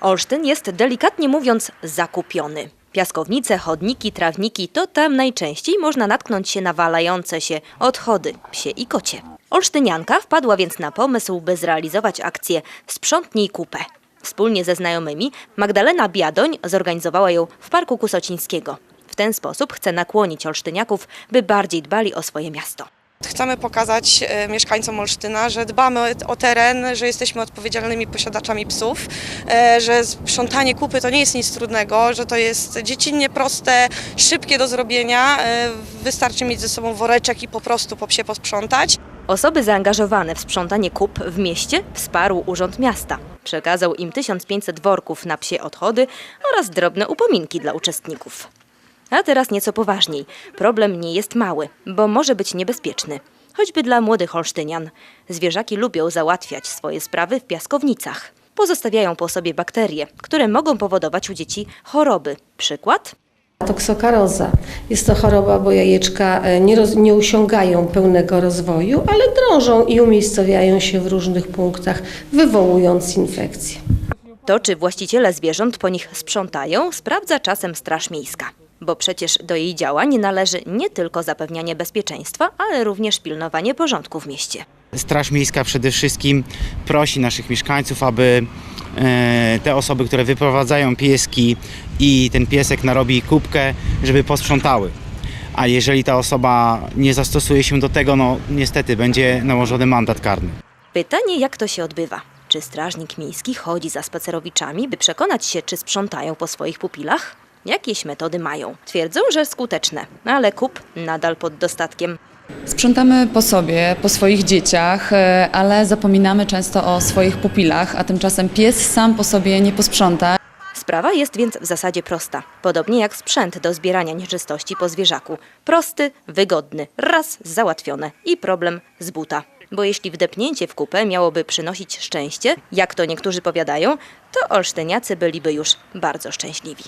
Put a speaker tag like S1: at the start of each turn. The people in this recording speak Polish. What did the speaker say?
S1: Olsztyn jest delikatnie mówiąc zakupiony. Piaskownice, chodniki, trawniki to tam najczęściej można natknąć się na walające się odchody psie i kocie. Olsztynianka wpadła więc na pomysł, by zrealizować akcję Sprzątnij kupę. Wspólnie ze znajomymi Magdalena Biadoń zorganizowała ją w Parku Kusocińskiego. W ten sposób chce nakłonić olsztyniaków, by bardziej dbali o swoje miasto.
S2: Chcemy pokazać e, mieszkańcom Olsztyna, że dbamy o teren, że jesteśmy odpowiedzialnymi posiadaczami psów, e, że sprzątanie kupy to nie jest nic trudnego, że to jest dziecinnie proste, szybkie do zrobienia. e, Wystarczy mieć ze sobą woreczek i po prostu po psie posprzątać.
S1: Osoby zaangażowane w sprzątanie kup w mieście wsparł Urząd Miasta. Przekazał im 1500 worków na psie odchody oraz drobne upominki dla uczestników. A teraz nieco poważniej. Problem nie jest mały, bo może być niebezpieczny. Choćby dla młodych Holsztynian. Zwierzaki lubią załatwiać swoje sprawy w piaskownicach. Pozostawiają po sobie bakterie, które mogą powodować u dzieci choroby. Przykład?
S3: Toksokaroza. Jest to choroba, bo jajeczka e, nie, roz, nie osiągają pełnego rozwoju, ale drążą i umiejscowiają się w różnych punktach, wywołując infekcje.
S1: To, czy właściciele zwierząt po nich sprzątają, sprawdza czasem Straż Miejska. Bo przecież do jej działań należy nie tylko zapewnianie bezpieczeństwa, ale również pilnowanie porządku w mieście.
S4: Straż Miejska przede wszystkim prosi naszych mieszkańców, aby e, te osoby, które wyprowadzają pieski i ten piesek narobi kubkę, żeby posprzątały. A jeżeli ta osoba nie zastosuje się do tego, no niestety będzie nałożony mandat karny.
S1: Pytanie, jak to się odbywa? Czy strażnik miejski chodzi za spacerowiczami, by przekonać się, czy sprzątają po swoich pupilach? Jakieś metody mają. Twierdzą, że skuteczne, ale kup nadal pod dostatkiem.
S5: Sprzątamy po sobie, po swoich dzieciach, e, ale zapominamy często o swoich pupilach, a tymczasem pies sam po sobie nie posprząta.
S1: Sprawa jest więc w zasadzie prosta. Podobnie jak sprzęt do zbierania nieczystości po zwierzaku. Prosty, wygodny, raz załatwione i problem z buta. Bo jeśli wdepnięcie w kupę miałoby przynosić szczęście, jak to niektórzy powiadają, to olsztyniacy byliby już bardzo szczęśliwi.